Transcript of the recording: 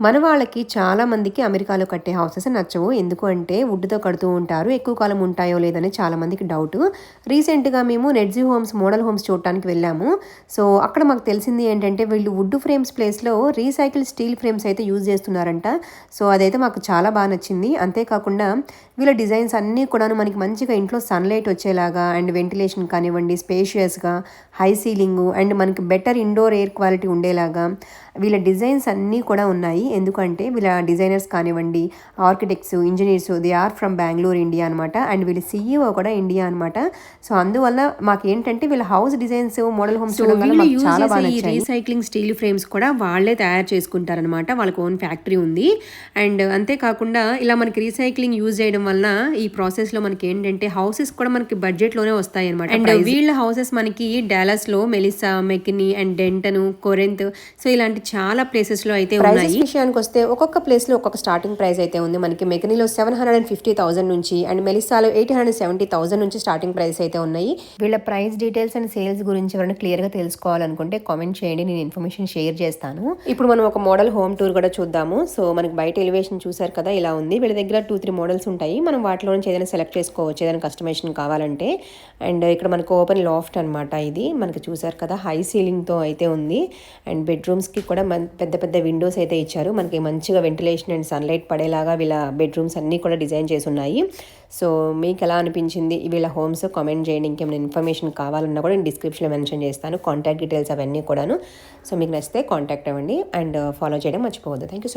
మన వాళ్ళకి చాలామందికి అమెరికాలో కట్టే హౌసెస్ నచ్చవు. ఎందుకు అంటే వుడ్తో కడుతూ ఉంటారు. ఎక్కువ కాలం ఉంటాయో లేదని చాలామందికి డౌట్ రీసెంట్గా మేము నెడ్జీ హోమ్స్ మోడల్ హోమ్స్ చూడటానికి వెళ్ళాము. సో అక్కడ మాకు తెలిసింది ఏంటంటే వీళ్ళు వుడ్ ఫ్రేమ్స్ ప్లేస్లో రీసైకిల్ స్టీల్ ఫ్రేమ్స్ అయితే యూజ్ చేస్తున్నారంట. సో అదైతే మాకు చాలా బాగా నచ్చింది. అంతేకాకుండా వీళ్ళ డిజైన్స్ అన్నీ కూడా మనకి మంచిగా ఇంట్లో సన్లైట్ వచ్చేలాగా అండ్ వెంటిలేషన్ కానివ్వండి స్పేషియస్గా హై సీలింగు అండ్ మనకి బెటర్ ఇండోర్ ఎయిర్ క్వాలిటీ ఉండేలాగా వీళ్ళ డిజైన్స్ అన్నీ కూడా ఉన్నాయి. ఎందుకంటే వీళ్ళ డిజైనర్స్ కానివ్వండి architects engineers they are from Bengaluru India అనమాట అండ్ వీళ్ళ సీఈఓ కూడా ఇండియా అనమాట సో అందువల్ల మాకు ఏంటంటే వీళ్ళ హౌస్ డిజైన్స్ మోడల్ హోమ్స్ చాలా బాగా రీసైక్లింగ్ స్టీల్ ఫ్రేమ్స్ కూడా వాళ్ళే తయారు చేసుకుంటారనమాట వాళ్ళకి ఓన్ ఫ్యాక్టరీ ఉంది. అండ్ అంతేకాకుండా ఇలా మనకి రీసైక్లింగ్ యూజ్ చేయడం వల్ల ఈ ప్రాసెస్లో మనకి ఏంటంటే హౌసెస్ కూడా మనకి బడ్జెట్లోనే వస్తాయి అనమాట అండ్ వీళ్ళ హౌసెస్ మనకి డాలస్లో Melissa McKinney and Denton Corinth so ఇలాంటి చాలా ప్లేసెస్లో అయితే ఉన్నాయి. విషయానికి వస్తే ఒక్కొక్క ప్లేస్లో ఒక్కొక్క స్టార్టింగ్ ప్రైస్ అయితే ఉంది. మనకి మెకనీలో seven hundred and fifty thousand నుంచి అండ్ మెలిసాలో ఎయిట్ హండ్రెడ్ సెవెంటీ థౌసండ్ నుంచి స్టార్టింగ్ ప్రైస్ అయితే ఉన్నాయి. వీళ్ళ ప్రైస్ డీటెయిల్స్ అండ్ సేల్స్ గురించి ఎవరైనా క్లియర్గా తెలుసుకోవాలనుకుంటే కామెంట్ చేయండి. నేను ఇన్ఫర్మేషన్ షేర్ చేస్తాను. ఇప్పుడు మనం ఒక మోడల్ హోమ్ టూర్ కూడా చూద్దాము. సో మనకి బయట ఎలివేషన్ చూసారు కదా ఇలా ఉంది. వీళ్ళ దగ్గర టూ త్రీ మోడల్స్ ఉంటాయి. మనం వాటిలో నుంచి ఏదైనా సెలెక్ట్ చేసుకోవచ్చు. ఏదైనా కస్టమైజేషన్ కావాలంటే. అండ్ ఇక్కడ మనకు ఓపెన్ లాఫ్ట్ అనమాట ఇది. మనకి చూసారు కదా హై సీలింగ్తో అయితే ఉంది. అండ్ బెడ్రూమ్స్కి కూడా పెద్ద పెద్ద విండోస్ అయితే ఇచ్చారు. మనకి మంచిగా వెంటిలేషన్ అండ్ సన్లైట్ పడేలాగా వీళ్ళ బెడ్రూమ్స్ అన్నీ కూడా డిజైన్ చేసి ఉన్నాయి సో మీకు ఎలా అనిపించింది? వీళ్ళ హోమ్స్ కామెంట్ చేయండి. ఇంకేమైనా ఇన్ఫర్మేషన్ కావాలన్నా కూడా నేను డిస్క్రిప్షన్లో మెన్షన్ చేస్తాను. కాంటాక్ట్ డీటెయిల్స్ అవన్నీ కూడాను. సో మీకు నచ్చితే కాంటాక్ట్ అవ్వండి. అండ్ ఫాలో uh, చేయడం మర్చిపోవద్దు. Thank you so much